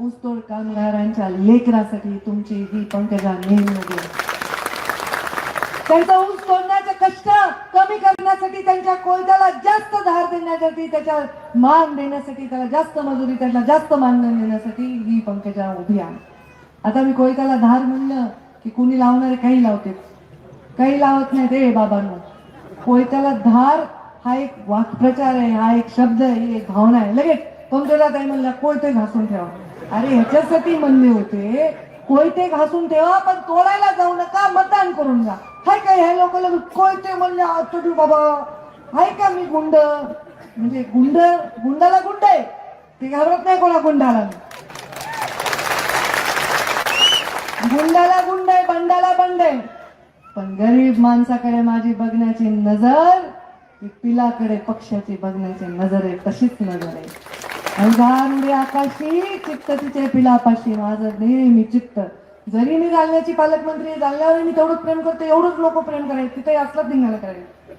ऊसतोड कामगारांच्या लेकरासाठी तुमची ही पंकजा नेहमी त्यांचा ऊस तोडण्याचे कष्ट कमी करण्यासाठी त्यांच्या कोयत्याला जास्त धार देण्यासाठी त्याच्या मान देण्यासाठी त्याला जास्त मजुरी त्याला जास्त मानधन देण्यासाठी ही पंकजा उभी आहे. आता मी कोयत्याला धार म्हणलं की कुणी लावणारे काही लावते. काही लावत नाही ते बाबांना. कोयत्याला धार हा एक वाक्प्रचार आहे हा एक शब्द आहे ही एक भावना आहे. लगेच पंकजा ताई म्हणला कोयते घासून ठेवा. अरे ह्याच्यासाठी म्हणले होते कोयते घासून ठेवा पण तोडायला जाऊ नका मतदान करून जा हाय काय ह्या लोकांना कोयते म्हणले आतोडी बाबा हाय का मी गुंड? म्हणजे गुंड गुंडाला गुंड आहे. ते घाबरत नाही कोणा गुंडाला. गुंडाला गुंड आहे बंडाला बंड आहे. पण गरीब माणसाकडे माझी बघण्याची नजर पिलाकडे पक्षाची बघण्याची नजर आहे तशीच नजर आहे. अंधारुडे आकाशी चित्त तिचे पिलापाशी. माझं नेहमी चित्त. जरी मी जालण्याची पालकमंत्री जालण्यावर मी तेवढंच प्रेम करते एवढंच लोक प्रेम करायचे. तिथे असलाच धिंगाणा करायचं.